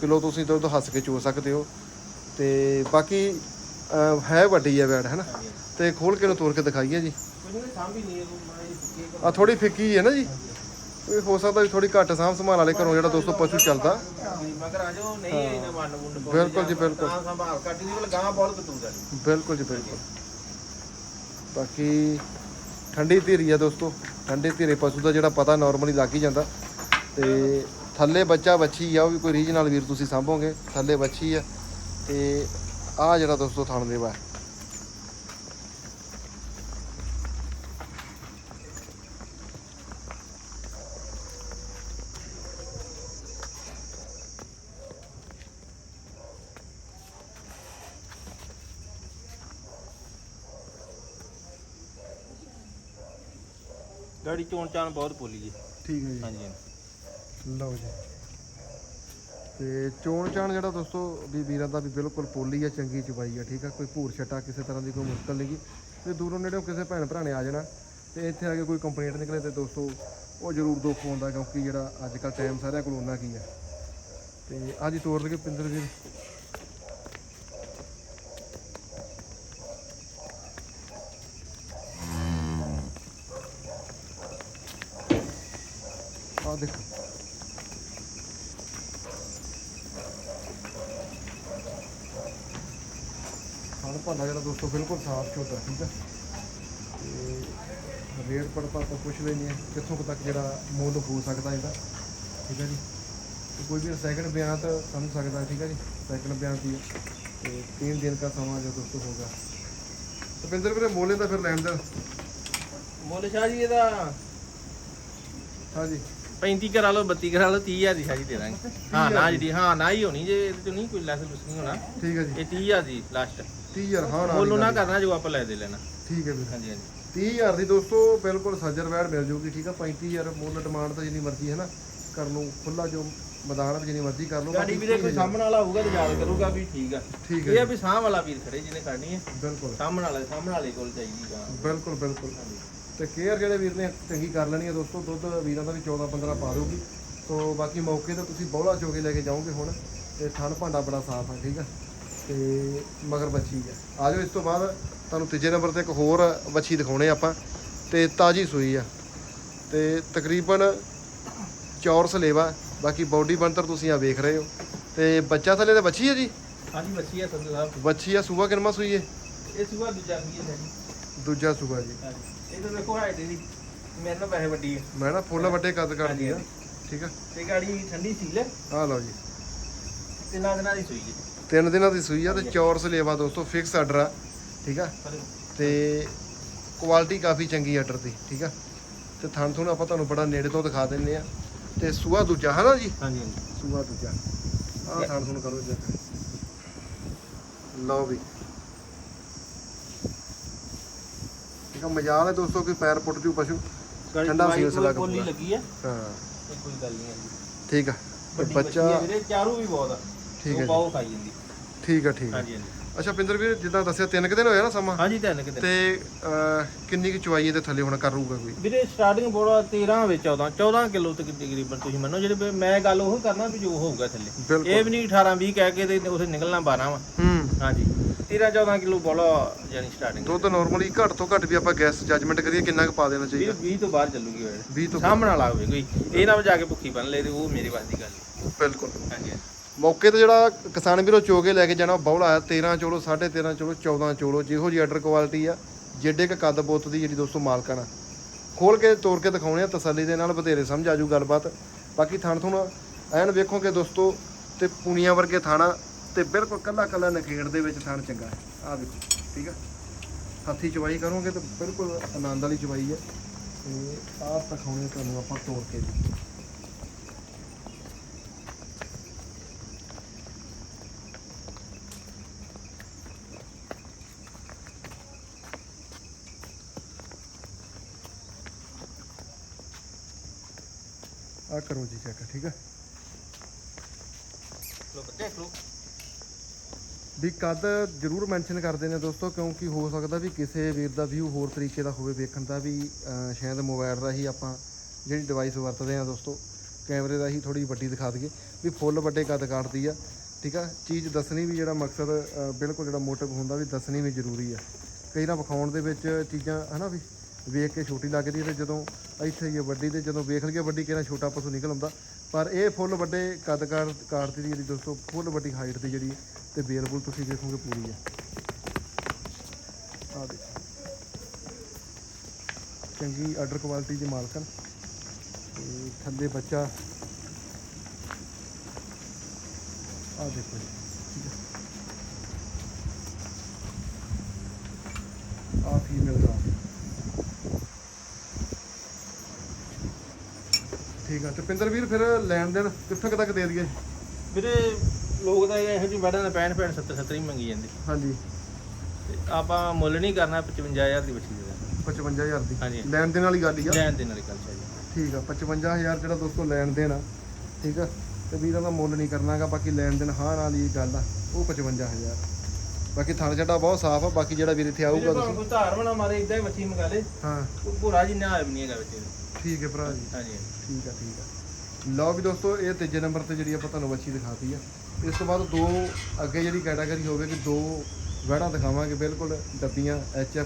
ਕਿਲੋ ਤੁਸੀਂ ਦੁੱਧ ਹੱਸ ਕੇ ਚੋ ਸਕਦੇ ਹੋ। ਤੇ ਬਾਕੀ ਅਹ, ਹੈ ਵੱਡੀ ਹੈ ਨਾ ਹਾਂਜੀ। ਤੇ ਖੋਲ ਕੇ ਨੂੰ ਤੋੜ ਕੇ ਦਿਖਾਈਏ ਜੀ। ਕੋਈ ਨਹੀਂ ਸਾਂਭੀ ਨਹੀਂ ਇਹ ਮਾਈ ਸੁੱਕੇ ਆ ਥੋੜੀ ਫਿੱਕੀ ਹੈ ਨਾ ਜੀ? ਇਹ ਹੋ ਸਕਦਾ ਵੀ ਥੋੜੀ ਘੱਟ ਸਾਂਭ ਸੰਭਾਲ ਵਾਲੇ ਘਰੋਂ ਜਿਹੜਾ ਦੋਸਤੋ ਪਸ਼ੂ ਚੱਲਦਾ। ਮਗਰ ਆ ਨਹੀਂ ਇਹਨਾਂ ਵੰਡ ਵੁੰਡ ਬਿਲਕੁਲ ਜੀ, ਬਿਲਕੁਲ। ਗਾਂ ਸੰਭਾਲ ਕੱਟੀ ਦੀ ਗਾਂ ਬਹੁਤ ਕਤੂਦਾ ਜੀ ਬਿਲਕੁਲ ਜੀ ਬਿਲਕੁਲ। ਬਾਕੀ ਠੰਡੀ ਧੀਰੀ ਆ ਦੋਸਤੋ ਠੰਡੇ ਧੀਰੇ ਪਸ਼ੂ ਦਾ ਜਿਹੜਾ ਪਤਾ ਨਾਰਮਲੀ ਲੱਗ ਹੀ ਜਾਂਦਾ। ਤੇ ਥੱਲੇ ਬੱਚਾ ਬੱਚੀ ਆ ਉਹ ਵੀ ਕੋਈ ਰੀਜ ਨਾਲ ਵੀਰ ਤੁਸੀਂ ਸਾਂਭੋਗੇ ਥੱਲੇ ਬੱਚੀ ਆ। ਤੇ ਆ ਜਿਹੜਾ ਦੋਸਤੋ ਥਣ ਦੇਵਾ ਗਾੜੀ ਚੋਣ ਚਾਣ ਬਹੁਤ ਪੋਲੀ ਜੀ। ਠੀਕ ਹੈ ਜੀ। ਹਾਂਜੀ। ਲਓ ਜੀ। ਤੇ ਚੋਣ ਚਾਣ ਜਿਹੜਾ ਦੋਸਤੋ ਵੀ ਵੀਰਾਂ ਦਾ ਵੀ ਬਿਲਕੁਲ ਪੋਲੀ ਆ ਚੰਗੀ ਚਬਾਈ ਆ ਠੀਕ ਆ? ਕੋਈ ਭੂਰ ਛਟਾ ਕਿਸੇ ਤਰ੍ਹਾਂ ਦੀ ਕੋਈ ਮੁਸ਼ਕਲ ਨਹੀਂਗੀ ਤੇ ਦੂਰੋਂ ਨੇੜੇੋਂ ਕਿਸੇ ਭੈਣ ਭਰਾ ਨੇ ਆ ਜਾਣਾ ਤੇ ਇੱਥੇ ਆ ਕੇ ਕੋਈ ਕੰਪਲੇਂਟ ਨਿਕਲੇ ਤੇ ਦੋਸਤੋ ਉਹ ਜ਼ਰੂਰ ਦੁੱਖ ਹੁੰਦਾ ਕਿਉਂਕਿ ਜਿਹੜਾ ਅੱਜ ਕੱਲ ਟਾਈਮ ਸਾਰਿਆਂ ਕੋਲ ਉਹਨਾਂ ਕੀ ਆ। ਤੇ ਅੱਜ ਹੀ ਤੋਰ ਲਗੇ ਪਿੰਦਰ ਵੀਰ। ਦੇਖੋ। ਖਾਣ ਭਾਂਡਾ ਜਿਹੜਾ ਦੋਸਤੋ ਬਿਲਕੁਲ ਸਾਫ਼ ਛੋਟਾ ਠੀਕ ਹੈ ਤੇ ਰੇਟ ਪੜਤਾ ਆਪਾਂ ਪੁੱਛ ਲੈਣੀ ਹੈ ਕਿੱਥੋਂ ਤੱਕ ਜਿਹੜਾ ਮੁੱਲ ਹੋ ਸਕਦਾ ਇਹਦਾ ਠੀਕ ਹੈ ਜੀ? ਤੇ ਕੋਈ ਵੀ ਸੈਕਿੰਡ ਬਿਆਨ ਤਾਂ ਸਮਝ ਸਕਦਾ ਠੀਕ ਹੈ ਜੀ? ਸੈਕਿੰਡ ਬਿਆਨ ਦੀ ਤੇ 3 ਦਿਨ ਦਾ ਸਮਾਂ ਜੋ ਦੋਸਤੋ ਹੋਗਾ ਸੁਪਿੰਦਰ ਵੀਰੇ ਮੋਲੇ ਦਾ ਫਿਰ ਲੈਣ ਦਾ। ਮੋਲੇ ਸ਼ਾਹ ਜੀ ਇਹਦਾ। ਹਾਂਜੀ। 35 ਕਰਾ ਲਓ 32 ਕਰਾ ਲਓ 30000 ਦੀ ਸ਼ਾਹ ਜੀ ਦੇ ਦਾਂਗੇ। ਹਾਂ ਨਾ ਜੀ। ਹਾਂ ਨਾ ਹੀ ਹੋਣੀ ਜੇ ਇਹਦੇ ਚ ਨਹੀਂ ਕੋਈ ਲੈਸ ਲੁਸ ਨਹੀਂ ਹੋਣਾ। ਠੀਕ ਹੈ ਜੀ। ਇਹ 30000 ਦੀ ਲਾਸਟ 30000 ਹਾਂ ਨਾ ਮੁੱਲ ਨਾ ਕਰਨਾ ਜੋ ਆਪਾਂ ਲੈ ਦੇ ਲੈਣਾ। ਠੀਕ ਹੈ ਵੀਰੇ। ਹਾਂਜੀ ਹਾਂਜੀ। 30000 ਦੀ ਦੋਸਤੋ ਬਿਲਕੁਲ ਸੱਜਰ ਵੈੜ ਮਿਲ ਜੂਗੀ ਠੀਕ ਆ? 35000 ਮੁੱਲ ਡਿਮਾਂਡ ਤਾਂ ਜਿੰਨੀ ਮਰਜ਼ੀ ਹੈ ਨਾ ਕਰ ਲਓ ਖੁੱਲਾ ਜੋ ਮੈਦਾਨ ਵਿੱਚ ਜਿੰਨੀ ਮਰਜ਼ੀ ਕਰ ਲਓ ਗਾੜੀ ਵੀਰੇ ਕੋਈ ਸਾਹਮਣ ਵਾਲਾ ਹੋਊਗਾ ਤੇ ਯਾਦ ਕਰੂਗਾ ਵੀ ਠੀਕ ਆ। ਠੀਕ ਇਹ ਹੈ ਆ ਵੀ ਸਾਹ ਵਾਲਾ ਵੀਰ ਖੜੇ ਜਿਹਨੇ ਕਰਨੀ ਹੈ ਬਿਲਕੁਲ। ਸਾਹਮਣ ਵਾਲੇ ਸਾਹਮਣ ਵਾਲੇ ਕੋਲ ਚਾਹੀਦੀ ਗਾ ਬਿਲਕੁਲ ਬਿਲਕੁਲ। ਤੇ ਕੇਅਰ ਜਿਹੜੇ ਵੀਰ ਨੇ ਚੰਗੀ ਕਰ ਲੈਣੀ ਹੈ ਦੋਸਤੋ ਦੁੱਧ ਵੀਰਾਂ ਦਾ ਵੀ 14 15 ਪਾ ਦੋਗੀ ਸੋ ਬਾਕੀ ਮੌਕੇ ਤੇ ਤੁਸੀਂ ਬੌਲਾ ਚੋ ਕੇ ਲੈ ਕੇ ਜਾਓਗੇ ਹੁਣ ਤੇ ਥਣ ਭਾਂਡਾ ਬੜਾ ਸਾਫ਼ ਆ ਠੀਕ ਆ? ਤੇ ਮਗਰ ਬੱਚੀ ਆ। ਆ ਜਾਓ ਇਸ ਤੋਂ ਬਾਅਦ ਤੁਹਾਨੂੰ ਤੀਜੇ ਨੰਬਰ ਤੇ ਇੱਕ ਹੋਰ ਬੱਚੀ ਦਿਖਾਉਣੇ ਆਪਾਂ ਤੇ ਤਾਜੀ ਸੂਈ ਆ। ਤੇ ਤਕਰੀਬਨ ਚੌਰਸ ਲੇਵਾ ਬਾਕੀ ਬਾਡੀ ਬਣਤਰ ਤੁਸੀਂ ਆ ਵੇਖ ਰਹੇ ਹੋ। ਤੇ ਬੱਚਾ ਥੱਲੇ ਤੇ ਬੱਚੀ ਹੈ ਜੀ? ਹਾਂਜੀ ਬੱਚੀ ਆ ਸੰਧੂ ਸਾਹਿਬ। ਬੱਚੀ ਆ ਸੂਆ ਕਿਨਮਾ ਸੂਈ ਹੈ ਇਹ ਸੁਬਾ ਦੂਜਾ ਵੀ ਹੈ ਜੀ। ਦੂਜਾ ਸੂਆ ਜੀ। ਹਾਂਜੀ। ਇਹ ਤਾਂ ਦੇਖੋ ਹਾਈਟ ਇਹਦੀ। ਮੇਰੇ ਨਾਲ ਵੈਸੇ ਵੱਡੀ ਹੈ ਮੈਂ ਨਾ ਫੁੱਲ ਵੱਡੇ ਕੱਦ ਕਰਦੀ ਆ। ਠੀਕ ਆ। ਤੇ ਗਾੜੀ ਠੰਡੀ ਸੀਲ ਹੈ ਆ ਲਓ ਜੀ। ਤਿੰਨਾਂ ਦਿਨਾਂ ਦੀ ਸੂਈ ਜੀ ਤਿੰਨ ਦਿਨਾਂ ਦੀ ਸੂਈ ਆ ਤੇ ਚੌਰਸ ਲੇਵਾ ਦੋਸਤੋ ਫਿਕਸ ਆਰਡਰ ਆ। ਠੀਕ ਆ? ਤੇ ਕੁਆਲਿਟੀ ਕਾਫੀ ਚੰਗੀ ਆਰਡਰ ਦੀ। ਠੀਕ ਆ? ਤੇ ਥਣ ਥੁਣ ਆਪਾਂ ਤੁਹਾਨੂੰ ਬੜਾ ਨੇੜੇ ਤੋਂ ਦਿਖਾ ਦਿੰਨੇ ਆ। ਤੇ ਸੂਆ ਦੂਜਾ ਹਨਾ ਜੀ? ਹਾਂਜੀ ਹਾਂਜੀ। ਸੂਆ ਦੂਜਾ। ਆਹ ਥਣ ਥੁਣ ਕਰੋ ਜੀ। ਲਓ ਵੀ। ਆ ਮਜਾਲ ਹੈ ਦੋਸਤੋ ਕਿ ਪੈਰ ਪੁੱਟ ਜੂ ਪਸ਼ੂ। ਠੰਡਾ ਬੋਲੀ ਕਪੂਰਾ। ਲੱਗੀ ਹੈ। ਹਾਂ। ਇਹ ਕੋਈ ਗੱਲ ਨਹੀਂ ਹੈ ਠੀਕ ਆ। ਤੇ ਬੱਚੀ ਵੀਰੇ ਚਾਰੂ ਵੀ ਬਹੁਤ ਆ। ਠੀਕ ਹੈ। ਪਾਉ ਖਾਈ ਜਾਂਦੀ। ਠੀਕ ਆ ਠੀਕ ਆ। ਹਾਂਜੀ ਹਾਂਜੀ। ਅੱਛਾ ਪਿੰਦਰ ਵੀਰ ਜਿੱਦਾਂ ਦੱਸਿਆ ਤਿੰਨ ਕੁ ਦਿਨ ਹੋਇਆ ਨਾ ਸਮਾਂ? ਹਾਂਜੀ ਤਿੰਨ ਕਿਤੇ ਤੇ ਅਹ, ਕਿੰਨੀ ਕੁ ਚੁਆਈ ਇਹਦੇ ਥੱਲੇ ਹੁਣ ਕਰੂਗਾ ਕੋਈ? ਵੀਰੇ ਸਟਾਰਟਿੰਗ ਬੋੜਾ 13 ਵਿੱਚ 14 14 ਕਿਲੋ ਤੱਕ ਤਕਰੀਬਨ ਤੁਸੀਂ ਮੰਨੋ ਜਿਹੜੇ ਮੈਂ ਗੱਲ ਉਹ ਕਰਨਾ ਵੀ ਜੋ ਹੋਊਗਾ ਥੱਲੇ। ਇਹ ਵੀ ਨਹੀਂ 18 20 ਕਹਿ ਕੇ ਤੇ ਉਥੇ ਨਿਕਲਣਾ 12 ਵਾ। ਹੂੰ। ਹਾਂਜੀ। 13 14 ਕਿਲੋ ਬੋਲਾ ਯਾਨੀ ਸਟਾਰਟਿੰਗ ਦੁੱਧ ਨਾਰਮਲੀ ਘੱਟ ਤੋਂ ਘੱਟ ਵੀ ਆਪਾਂ ਗੈਸ ਜੱਜਮੈਂਟ ਕਰੀਏ ਕਿੰਨਾ ਕੁ ਪਾ ਦੇਣਾ 20 ਚਾਹੀਦਾ। 20 ਤੋਂ ਬਾਹਰ ਚੱਲੂਗੀ ਉਹ। 20 ਤੋਂ ਸਾਹਮਣੇ ਵਾਲਾ ਹੋਵੇ ਕੋਈ। ਇਹ ਨਾ ਜਾ ਕੇ ਭੁੱਖੀ ਬਣ ਲੈ ਤੇ ਉਹ ਮੇਰੇ ਵਾਸ ਦੀ ਗੱਲ। ਬਿਲਕੁਲ। ਹਾਂਜੀ। ਮੌਕੇ ਤੇ ਜਿਹੜਾ ਕਿਸਾਨ ਵੀਰੋ ਚੋਗੇ ਲੈ ਕੇ ਜਾਣਾ ਬੌਲਾ ਆਇਆ 13 ਚੋਲੋ 13.5 ਚੋਲੋ 14 ਚੋਲੋ ਜਿਹੋ ਜੀ ਆਰਡਰ ਕੁਆਲਿਟੀ ਆ ਜਿੱਡੇ ਕ ਕੱਦ ਬੁੱਤ ਦੀ ਜਿਹੜੀ ਦੋਸਤੋ ਮਾਲਕਾਂ ਆ। ਖੋਲ ਕੇ ਤੋੜ ਕੇ ਦਿਖਾਉਣੇ ਆ ਤਸੱਲੀ ਦੇ ਨਾਲ ਬਥੇਰੇ ਸਮਝ ਆਜੂ ਗੱਲਬਾਤ। ਬਾਕੀ ਥਣ ਥੁਣ ਐਨ ਵੇਖੋਗੇ ਦੋਸਤੋ ਤੇ ਪੂਣੀਆਂ ਵਰਗੇ ਥਾਣਾ ਤੇ ਬਿਲਕੁਲ ਕੱਲਾ ਕੱਲਾ ਨਖੇੜ ਦੇ ਵਿੱਚ ਥਣ ਚੰਗਾ ਹੈ। ਆ ਵੇਖੋ, ਠੀਕ ਆ? ਹੱਥੀ ਚਵਾਈ ਕਰੋਗੇ ਤਾਂ ਬਿਲਕੁਲ ਆਨੰਦ ਵਾਲੀ ਚਵਾਈ ਹੈ। ਤੇ ਆਹ ਦਿਖਾਉਣੇ ਤੁਹਾਨੂੰ ਆਪਾਂ ਤੋੜ ਕੇ ਜੀ ਆ ਕਰੋ ਜੀ ਚੈੱਕ ਠੀਕ ਹੈ ਲੋ ਬੱਚੇ ਲੋ ਵੀ ਕੱਦ ਜ਼ਰੂਰ ਮੈਂਸ਼ਨ ਕਰਦੇ ਨੇ ਦੋਸਤੋ ਕਿਉਂਕਿ ਹੋ ਸਕਦਾ ਵੀ ਕਿਸੇ ਵੀਰ ਦਾ ਵਿਊ ਹੋਰ ਤਰੀਕੇ ਦਾ ਹੋਵੇ ਵੇਖਣ ਦਾ ਵੀ ਅਹ, ਸ਼ਾਇਦ ਮੋਬਾਈਲ ਹੀ ਆਪਾਂ ਜਿਹੜੀ ਡਿਵਾਈਸ ਵਰਤਦੇ ਆ ਦੋਸਤੋ ਕੈਮਰੇ ਦਾ ਰਾਹੀਂ ਥੋੜੀ ਵੱਡੀ ਦਿਖਾ ਦਈਏ ਵੀ ਫੁੱਲ ਵੱਡੇ ਕੱਦ ਕਾਟਦੀ ਆ ਠੀਕ ਆ? ਚੀਜ਼ ਦੱਸਣੀ ਵੀ ਜਿਹੜਾ ਮਕਸਦ ਬਿਲਕੁਲ ਜਿਹੜਾ ਮੋਟਿਵ ਹੁੰਦਾ ਵੀ ਦੱਸਣੀ ਵੀ ਜ਼ਰੂਰੀ ਆ। ਕਈ ਨਾ ਵਿਖਾਉਣ ਦੇ ਵਿੱਚ ਚੀਜ਼ਾਂ ਹਨਾ ਵੀ ਵੇਖ ਕੇ ਛੋਟੀ ਲੱਗਦੀ ਹੈ ਤੇ ਜਦੋਂ ਇੱਥੇ ਹੀ ਵੱਡੀ ਤੇ ਜਦੋਂ ਵੇਖ ਲਈਏ ਵੱਡੀ ਕਿਹੜਾ ਛੋਟਾ ਪਸ਼ੂ ਨਿਕਲ ਆਉਂਦਾ। ਪਰ ਇਹ ਫੁੱਲ ਵੱਡੇ ਕੱਦ ਕਾਰ ਦੀ ਜਿਹੜੀ ਦੋਸਤੋ ਫੁੱਲ ਵੱਡੀ ਹਾਈਟ ਦੀ ਜਿਹੜੀ ਤੇ ਬੇਲਬੁਲ ਤੁਸੀਂ ਦੇਖੋਗੇ ਪੂਰੀ ਹੈ ਆ ਦੇਖੋ। ਚੰਗੀ ਆਰਡਰ ਕੁਆਲਿਟੀ ਦੀ ਮਾਲਕਨ ਤੇ ਥੱਲੇ ਬੱਚਾ। ਆ ਦੇਖੋ ਜੀ। ਠੀਕ ਹੈ ਆ ਫੀਮੇਲ ਦਾ ਠੀਕ ਆ। ਤੇ ਪਿੰਦਰ ਵੀਰ ਫਿਰ ਲੈਣ ਦੇਣ ਕਿੱਥੋਂ ਕੁ ਤੱਕ ਦੇ ਦਈਏ? ਵੀਰੇ ਲੋਕ ਤਾਂ ਇਹੋ ਜਿਹੀ ਵੜਾਂ ਦਾ 65 65 70 70 ਹੀ ਮੰਗੀ ਜਾਂਦੇ। ਹਾਂਜੀ। ਤੇ ਆਪਾਂ ਮੁੱਲ ਨਹੀਂ ਕਰਨਾ 55000 ਦੀ ਬੱਚੀ ਦੇ ਦੇਣਾ 55000 ਦੀ? ਹਾਂਜੀ। ਲੈਣ ਦੇਣ ਵਾਲੀ ਗੱਲ ਹੀ ਆ। ਲੈਣ ਦੇ ਨਾਲ ਗੱਲ ਚਾਹੀਦੀ ਠੀਕ ਆ 55000 ਜਿਹੜਾ ਦੋਸਤੋ ਲੈਣ ਦੇਣ ਆ ਠੀਕ ਆ? ਤੇ ਵੀਰਾਂ ਦਾ ਮੁੱਲ ਨਹੀਂ ਕਰਨਾਗਾ ਬਾਕੀ ਲੈਣ ਦੇਣ ਹਾਂ ਨਾਲ ਹੀ ਗੱਲ ਆ ਉਹ 55000 ਬਾਕੀ ਥਣ ਛੱਡਾ ਬਹੁਤ ਸਾਫ਼ ਆ ਬਾਕੀ ਜਿਹੜਾ ਵੀਰ ਇੱਥੇ ਆਊਗਾ ਤੁਸੀਂ। ਕੋਈ ਧਾਰ ਬਣਾ ਮਾਰੇ ਇਦਾਂ ਹੀ ਬੱਚੀ ਮੰਗਾ ਲੇ। ਹਾਂ। ਉਹ ਭੂਰਾ ਜੀ ਨਾ ਵੀ ਨਹੀਂ ਹੈਗਾ ਬੱਚੇ ਠੀਕ ਹੈ ਭਰਾ ਜੀ। ਹਾਂਜੀ। ਠੀਕ ਆ ਠੀਕ ਆ। ਲਓ ਵੀ ਦੋਸਤੋ ਇਹ ਤੀਜੇ ਨੰਬਰ ਤੇ ਜਿਹੜੀ ਆਪਾਂ ਤੁਹਾਨੂੰ ਵੱਛੀ ਦਿਖਾਤੀ ਆ। ਇਸ ਤੋਂ ਬਾਅਦ ਦੋ ਅੱਗੇ ਜਿਹੜੀ ਕੈਟਾਗਰੀ ਹੋਵੇਗੀ ਦੋ ਵਹਿੜਾਂ ਦਿਖਾਵਾਂਗੇ ਬਿਲਕੁਲ ਡੱਬੀਆਂ ਐਫ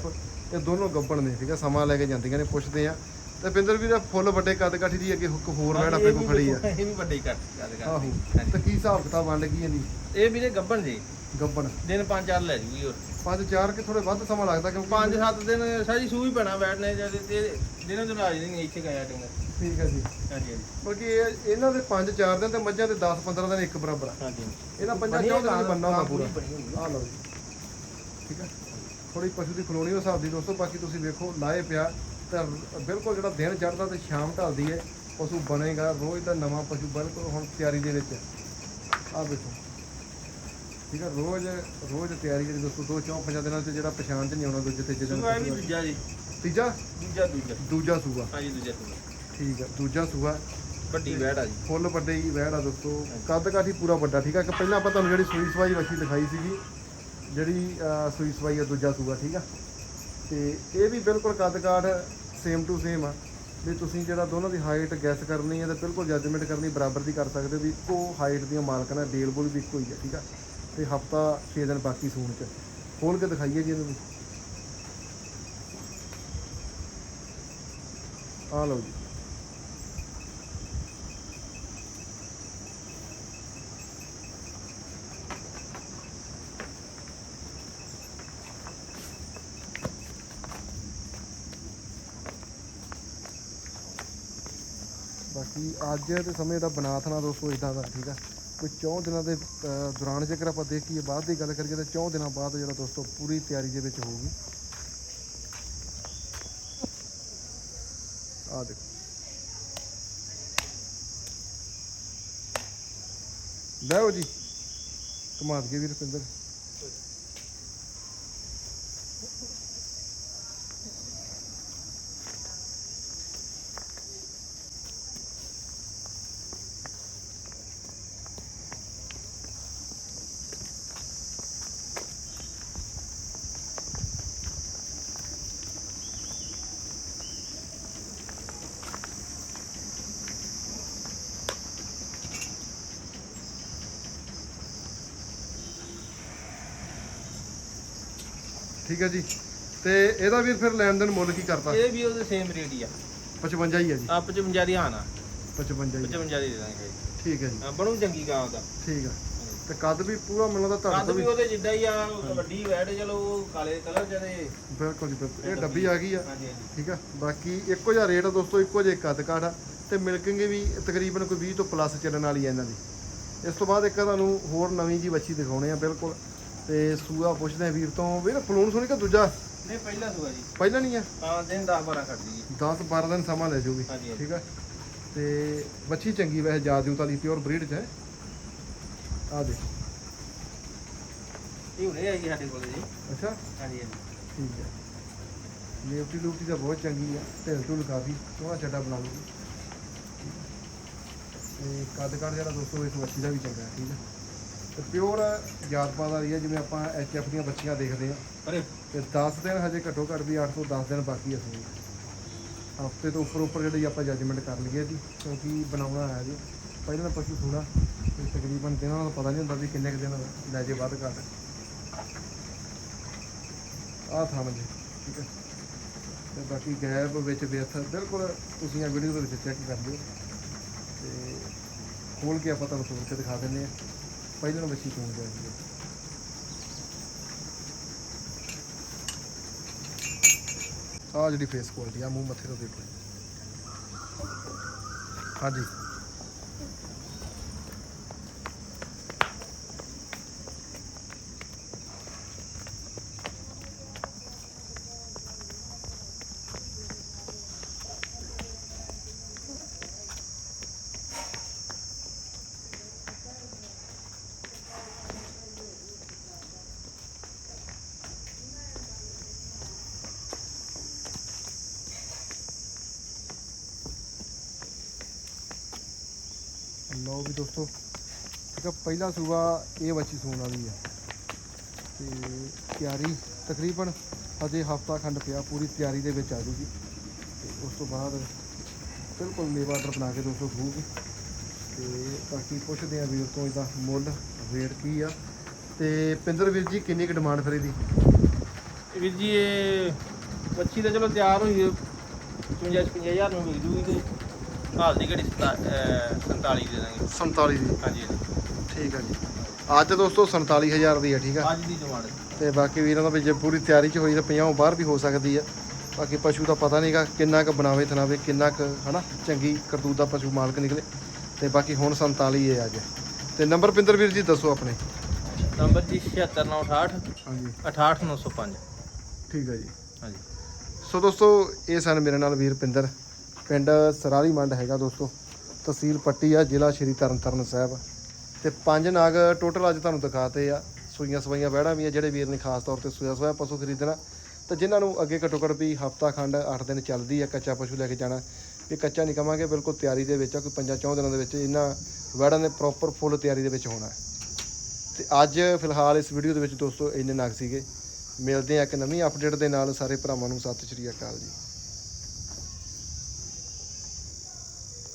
ਇਹ ਦੋਨੋਂ ਗੱਬਣ ਨੇ ਠੀਕ ਆ? ਸਮਾਂ ਲੈ ਕੇ ਜਾਂਦੀਆਂ ਨੇ ਪੁੱਛਦੇ ਆ। ਤੇ ਪਿੰਦਰ ਵੀਰ ਫੁੱਲ ਵੱਡੇ ਕੱਦ ਕਾਠੀ ਦੀ ਅੱਗੇ ਹੁੱਕ ਹੋਰ ਵਹਿੜ ਆਪਣੇ ਕੋਲ ਖੜੀ ਆ। ਇਹ ਵੀ ਵੱਡੇ ਘੱਟ ਗੱਲ ਆਹੋ ਕਰਦੇ ਤੇ ਕੀ ਹਿਸਾਬ ਕਿਤਾਬ ਬਣ ਲੱਗੀ ਜਾਂਦੀ ਇਹ ਵੀਰੇ ਗੱਬਣ ਜੀ। ਗੱਬਣ। ਦਿਨ ਪੰਜ ਚਾਰ ਲੈ ਜੂਗੀ ਹੋਰ। ਪੰਜ ਚਾਰ ਕਿ ਥੋੜੇ ਵੱਧ ਸਮਾਂ ਲੱਗਦਾ ਕਿਉਂਕਿ ਪੰਜ ਸੱਤ ਦਿਨ ਸਾਰੀ ਸੂਈ ਪੈਣਾ ਬੈਠਨੇ ਜਦ ਤੇ ਦਿਨੋਂ ਦਿਨ ਆ ਜਾਂਦੇ ਇੱਥੇ ਗਿਆ ਟੰਗਾ ਠੀਕ ਹੈ ਜੀ। ਹਾਂਜੀ ਹਾਂਜੀ। ਬਲਕਿ ਇਹ- ਇਹਨਾਂ ਦੇ 5-4 ਦਿਨ ਤੇ ਮੱਝਾਂ ਦੇ 10-15 ਦਿਨ ਇੱਕ ਬਰਾਬਰ ਆ। ਹਾਂਜੀ ਇਹਨਾਂ ਪੰਜਾਂ ਚੌਂ ਦਿਨਾਂ ਦੀ ਬੰਨਾ ਹੁੰਦਾ ਪੂਰਾ। ਆ। ਲਓ ਜੀ। ਠੀਕ ਹੈ। ਥੋੜੀ ਪਸ਼ੂ ਦੀ ਖਲੋਣੀ ਹਿਸਾਬ ਦੀ ਦੋਸਤੋ ਬਾਕੀ ਤੁਸੀਂ ਵੇਖੋ ਲਾਏ ਪਿਆ। ਤਾਂ ਬਿਲਕੁਲ ਜਿਹੜਾ ਦਿਨ ਚੜ੍ਹਦਾ ਤੇ ਸ਼ਾਮ ਢਲਦੀ ਹੈ ਪਸ਼ੂ ਬਣੇਗਾ। ਰੋਜ਼ ਦਾ ਨਵਾਂ ਪਸ਼ੂ ਬਿਲਕੁਲ ਹੁਣ ਤਿਆਰੀ ਦੇ ਵਿੱਚ। ਆ ਵੇਖੋ। ਠੀਕ ਹੈ ਰੋਜ਼ ਰੋਜ਼ ਤਿਆਰੀ ਜਿਹੜੀ ਦੋਸਤੋ ਦੋ ਚੌਂ ਪੰਜਾਂ ਦਿਨਾਂ ਚ ਜਿਹੜਾ ਪਛਾਣ ਚ ਨਹੀਂ ਆਉਣਾ ਦੂਜੇ ਤੀਜੇ ਦਿਨ ਸੂਆ ਵੀ ਦੂਜਾ ਜੀ। ਤੀਜਾ? ਦੂਜਾ ਦੂਜਾ। ਦੂਜਾ ਸੂਆ। ਹਾਂਜੀ ਦੂਜਾ ਸੂਆ। ਠੀਕ ਹੈ ਦੂਜਾ ਸੂਆ। ਵੱਡੀ ਵੈੜ ਆ ਜੀ। ਫੁੱਲ ਵੱਡੇ ਹੀ ਵਹਿੜ ਆ ਦੋਸਤੋ। ਕੱਦ ਕਾਠੀ ਪੂਰਾ ਵੱਡਾ ਠੀਕ ਆ? ਕਿ ਪਹਿਲਾਂ ਆਪਾਂ ਤੁਹਾਨੂੰ ਜਿਹੜੀ ਸੂਈ ਸਵਾਈ ਵੱਛੀ ਦਿਖਾਈ ਸੀਗੀ ਜਿਹੜੀ ਅਹ, ਸੂਈ ਸਵਾਈ ਆ ਦੂਜਾ ਸੂਆ ਠੀਕ ਆ? ਤੇ ਇਹ ਵੀ ਬਿਲਕੁਲ ਕੱਦ ਕਾਠ ਸੇਮ ਟੂ ਸੇਮ ਆ। ਵੀ ਤੁਸੀਂ ਜਿਹੜਾ ਦੋਨਾਂ ਦੀ ਹਾਈਟ ਗੈਸ ਕਰਨੀ ਹੈ ਤੇ ਬਿਲਕੁਲ ਜੱਜਮੈਂਟ ਕਰਨੀ ਬਰਾਬਰ ਦੀ ਕਰ ਸਕਦੇ ਹੋ ਵੀ ਇੱਕੋ ਹਾਈਟ ਦੀਆਂ ਮਾਲਕਾਂ ਨੇ ਡੇਲ ਬੋਲ ਵੀ ਇੱਕੋ ਹੀ ਆ ਠੀਕ ਆ? ਤੇ ਹਫਤਾ 6 ਦਿਨ ਬਾਕੀ ਸੂਣ ਚ। ਖੋਲ ਕੇ ਦਿਖਾਈਏ ਜੀ ਇਹਨੂੰ। ਆ ਲਓ ਜੀ। ਬਾਕੀ ਅੱਜ ਦੇ ਸਮੇਂ ਦਾ ਬਨਾਥ ਨਾ ਦੋਸਤੋ ਇਦਾਂ ਦਾ, ਠੀਕ ਆ? ਕੋਈ ਚੌਂ ਦਿਨਾਂ ਦੇ ਅਹ, ਦੌਰਾਨ ਜੇਕਰ ਆਪਾਂ ਦੇਖੀਏ ਬਾਅਦ ਦੀ ਗੱਲ ਕਰੀਏ ਤਾਂ ਚੌਂ ਦਿਨਾਂ ਬਾਅਦ ਜਿਹੜਾ ਦੋਸਤੋ ਪੂਰੀ ਤਿਆਰੀ ਦੇ ਵਿੱਚ ਹੋਊਗੀ। ਆ ਦੇਖੋ। ਲਓ ਜੀ ਕਮਾਤ ਕੇ ਵੀਰ ਰੁਪਿੰਦਰ। ਠੀਕ ਹੈ ਜੀ। ਤੇ ਇਹਦਾ ਵੀਰ ਫਿਰ ਲੈਣ ਦੇਣ ਮੁੱਲ ਕੀ ਕਰਤਾ ਇਹ ਵੀ ਉਹਦੇ ਸੇਮ ਰੇਟ ਹੀ ਆ। 55 ਹੀ ਹੈ ਜੀ। ਆ 55 ਦੀ ਹਾਨ ਆ। 55 ਹੀ 55 ਦੀ ਦੇ ਦਾਂਗੇ ਠੀਕ ਹੈ ਜੀ। ਬਣੂ ਚੰਗੀ ਗਾਂ ਦਾ। ਠੀਕ ਆ। ਤੇ ਕੱਦ ਵੀ ਪੂਰਾ ਮੈਨੂੰ ਕੱਦ ਤੋਂ ਵੀ ਉਹਦੇ ਜਿੱਦਾਂ ਹੀ ਆ ਵੱਡੀ ਵੈੜ ਚਲੋ ਕਾਲੇ ਕਲਰ ਜਦੇ ਬਿਲਕੁਲ ਜੀ ਬਿਲਕੁਲ। ਇਹ ਡੱਬੀ ਆ ਗਈ ਆ। ਠੀਕ ਆ। ਬਾਕੀ ਇੱਕੋ ਜਿਹਾ ਰੇਟ ਆ ਦੋਸਤੋ ਇੱਕੋ ਜਿਹਾ ਕੱਦ ਕਾਠ ਆ। ਤੇ ਮਿਲਕਿੰਗ ਵੀ ਤਕਰੀਬਨ ਕੋਈ 20 ਤੋਂ ਪਲੱਸ ਚੱਲਣ ਵਾਲੀ ਆ ਇਹਨਾਂ ਦੀ। ਇਸ ਤੋਂ ਬਾਅਦ ਇੱਕ ਤੁਹਾਨੂੰ ਹੋਰ ਨਵੀਂ ਜੀ ਬੱਚੀ ਦਿਖਾਉਣੇ ਆ ਬਿਲਕੁਲ। ਤੇ ਸੂਆ ਪੁੱਛਦੇ ਆ ਵੀਰ ਤੋਂ ਵੀਰ ਫਲੂਨ ਸੁਣੀ ਕਿ ਦੂਜਾ? ਨਹੀਂ ਪਹਿਲਾ ਸੁਆ ਜੀ। ਪਹਿਲਾਂ ਨਹੀਂ ਆ ਹਾਂ ਦਿਨ 10 12 ਕੱਢਦੀ ਜੀ 10 12 ਦਿਨ ਸਮਾਂ ਲੈ ਜਾਊਗੀ ਹਾਂਜੀ, ਹਾਂਜੀ। ਠੀਕ ਆ? ਤੇ ਬੱਚੀ ਚੰਗੀ ਵੈਸੇ ਜਾਦੂਤ ਵਾਲੀ ਪਿਓਰ ਬਰੀਡ ਚ ਹੈ। ਆ ਦੇ ਇਹ ਹੁਣੇ ਆਈ ਸਾਡੇ ਕੋਲ ਜੀ। ਅੱਛਾ? ਹਾਂਜੀ ਹਾਂਜੀ। ਠੀਕ ਹੈ। ਲੇਵਟੀ ਲੂਟੀ ਤਾਂ ਬਹੁਤ ਚੰਗੀ ਆ ਢਿੱਲ ਢੁੱਲ ਕਾਫੀ ਸੋਹਣਾ ਚੱਡਾ ਬਣਾ ਲੂਗੀ ਤੇ ਕੱਦ ਕੱਦ ਜਿਹੜਾ ਦੋਸਤੋ ਇਸ ਬੱਚੀ ਦਾ ਵੀ ਚੰਗਾ ਹੈ, ਠੀਕ ਹੈ ਪਿਓਰ ਜਾਤਪਾਤ ਵਾਲੀ ਹੈ ਜਿਵੇਂ ਆਪਾਂ ਐਚਐਫ ਦੀਆਂ ਬੱਚੀਆਂ ਦੇਖਦੇ ਆ ਅਰੇ। ਤੇ 10 ਦਿਨ ਹਜੇ ਘੱਟੋ ਘੱਟ ਵੀ 8 ਤੋਂ 10 ਦਿਨ ਬਾਕੀ ਆ ਸੂਈ ਹਫ਼ਤੇ ਤੋਂ ਉੱਪਰ ਉੱਪਰ ਜਿਹੜੀ ਆਪਾਂ ਜੱਜਮੈਂਟ ਕਰ ਲਈਏ ਜੀ ਕਿਉਂਕਿ ਬਣਾਉਣਾ ਹੈ ਜੀ। ਪਹਿਲਾਂ ਤਾਂ ਪਸ਼ੂ ਥੋੜਾ ਤੇ ਤਕਰੀਬਨ ਦਿਨਾਂ ਦਾ ਪਤਾ ਨਹੀਂ ਹੁੰਦਾ ਵੀ ਕਿੰਨੇ ਕੁ ਦਿਨ ਲੈ ਜੇ ਵੱਧ ਘੱਟ। ਆਹ ਥਾਂ ਜੀ ਠੀਕ ਹੈ। ਤੇ ਬਾਕੀ ਗੈਪ ਵਿੱਚ ਵੇਥ ਬਿਲਕੁਲ ਤੁਸੀਂ ਆ ਵੀਡੀਓ ਦੇ ਵਿੱਚ ਚੈੱਕ ਕਰ ਲਿਓ। ਤੇ ਖੋਲ ਕੇ ਆਪਾਂ ਤੁਹਾਨੂੰ ਤੋੜ ਕੇ ਦਿਖਾ ਦਿੰਦੇ ਆ ਪਹਿਲਾਂ ਨੂੰ ਬੱਚੀ ਚੋਣ ਜਾਂਦੀ ਹੈ ਆਹ ਜਿਹੜੀ ਫੇਸ ਕੁਆਲਿਟੀ ਆ ਮੂੰਹ ਮੱਥੇ ਤੋਂ ਦੇਖੋ ਹਾਂਜੀ ਲਓ ਵੀ ਦੋਸਤੋ, ਠੀਕ ਆ, ਪਹਿਲਾ ਸੂਆ ਇਹ ਬੱਚੀ ਸੂਣ ਵਾਲੀ ਆ। ਤੇ ਤਿਆਰੀ ਤਕਰੀਬਨ ਹਜੇ ਹਫਤਾ ਖੰਡ ਪਿਆ, ਪੂਰੀ ਤਿਆਰੀ ਦੇ ਵਿੱਚ ਆ ਜੂਗੀ। ਤੇ ਉਸ ਤੋਂ ਬਾਅਦ ਬਿਲਕੁਲ ਮੇਵਾ ਆਰਡਰ ਬਣਾ ਕੇ ਦੋਸਤੋ ਖੂਗੀ ਤੇ ਬਾਕੀ ਪੁੱਛਦੇ ਆ ਵੀਰ ਤੋਂ ਇਹਦਾ ਮੁੱਲ ਰੇਟ ਕੀ ਆ। ਤੇ ਪਿੰਦਰ ਵੀਰ ਜੀ, ਕਿੰਨੀ ਕੁ ਡਿਮਾਂਡ ਫਿਰ ਇਹਦੀ ਇਹ ਵੀਰ ਜੀ, ਇਹ ਬੱਚੀ ਤਾਂ ਚਲੋ ਤਿਆਰ ਹੋਈ 55 55000 ਨੂੰ ਮਿਲ ਜੂਗੀ ਤੇ। ਹਾਲ ਦੀ ਘੜੀ 47 ਦੇ ਦਾਂਗੇ। 47 ਦੀ। ਹਾਂਜੀ ਹਾਂਜੀ। ਠੀਕ ਆ ਜੀ। ਅੱਜ ਦੋਸਤੋ 47000 ਦੀ ਆ ਠੀਕ ਆ? ਅੱਜ ਦੀ ਡਿਮਾਂਡ ਤੇ ਬਾਕੀ ਵੀਰਾਂ ਦਾ ਵੀ ਜੇ ਪੂਰੀ ਤਿਆਰੀ ਚ ਹੋਈ ਤਾਂ 50 ਬਾਹਰ ਵੀ ਹੋ ਸਕਦੀ ਆ। ਬਾਕੀ ਪਸ਼ੂ ਦਾ ਪਤਾ ਨਹੀਂਗਾ ਕਿੰਨਾ ਕੁ ਬਣਾਵੇ ਥਨਾਵੇ ਕਿੰਨਾ ਕੁ ਹਨਾ ਚੰਗੀ ਕਰਤੂਤ ਦਾ ਪਸ਼ੂ ਮਾਲਕ ਨਿਕਲੇ। ਤੇ ਬਾਕੀ ਹੁਣ 47 ਹੈ ਅੱਜ। ਤੇ ਨੰਬਰ ਪਿੰਦਰ ਵੀਰ ਜੀ ਦੱਸੋ ਆਪਣੇ। ਨੰਬਰ ਜੀ 76968 ਹਾਂਜੀ। 68905 ਠੀਕ ਹੈ ਜੀ। ਹਾਂਜੀ। ਸੋ ਦੋਸਤੋ ਇਹ ਸਨ ਮੇਰੇ ਨਾਲ ਵੀਰ ਪਿੰਦਰ। ਪਿੰਡ ਸਰਾਰੀ ਮੰਡ ਹੈਗਾ ਦੋਸਤੋ, ਤਹਿਸੀਲ ਪੱਟੀ ਆ, ਜ਼ਿਲ੍ਹਾ ਸ਼੍ਰੀ ਤਰਨਤਾਰਨ ਸਾਹਿਬ। ਤੇ ਪੰਜ ਨਾਗ ਟੋਟਲ ਅੱਜ ਤੁਹਾਨੂੰ ਦਿਖਾਤੇ ਆ, ਸੂਈਆਂ ਸਵਾਈਆਂ ਵਹਿੜਾਂ ਵੀ ਆ, ਜਿਹੜੇ ਵੀਰ ਨੇ ਖਾਸ ਤੌਰ ਤੇ ਸੂਇਆ ਸਵਾਇਆ ਪਸ਼ੂ ਖਰੀਦਣਾ। ਤੇ ਜਿਨ੍ਹਾਂ ਨੂੰ ਅੱਗੇ ਘੱਟੋ ਘੱਟ ਵੀ ਹਫਤਾ ਖੰਡ 8 ਦਿਨ ਚੱਲਦੀ ਆ, ਕੱਚਾ ਪਸ਼ੂ ਲੈ ਕੇ ਜਾਣਾ। ਵੀ ਕੱਚਾ ਨਹੀਂ ਕਵਾਂਗੇ, ਬਿਲਕੁਲ ਤਿਆਰੀ ਦੇ ਵਿੱਚ ਆ, ਕੋਈ ਪੰਜਾਂ ਚੌਂ ਦਿਨਾਂ ਦੇ ਵਿੱਚ ਇਹਨਾਂ ਵਹਿੜਾਂ ਦੇ ਪ੍ਰੋਪਰ ਫੁੱਲ ਤਿਆਰੀ ਦੇ ਵਿੱਚ ਹੋਣਾ। ਹੈ। ਤੇ ਅੱਜ ਫਿਲਹਾਲ ਇਸ ਵੀਡੀਓ ਦੇ ਵਿੱਚ ਦੋਸਤੋ ਇੰਨੇ ਨਾਗ ਸੀਗੇ। ਮਿਲਦੇ ਆ ਇੱਕ ਨਵੀਂ ਅਪਡੇਟ ਦੇ ਨਾਲ, ਸਾਰੇ ਭਰਾਵਾਂ ਨੂੰ ਸਤਿ ਸ਼੍ਰੀ ਅਕਾਲ ਜੀ।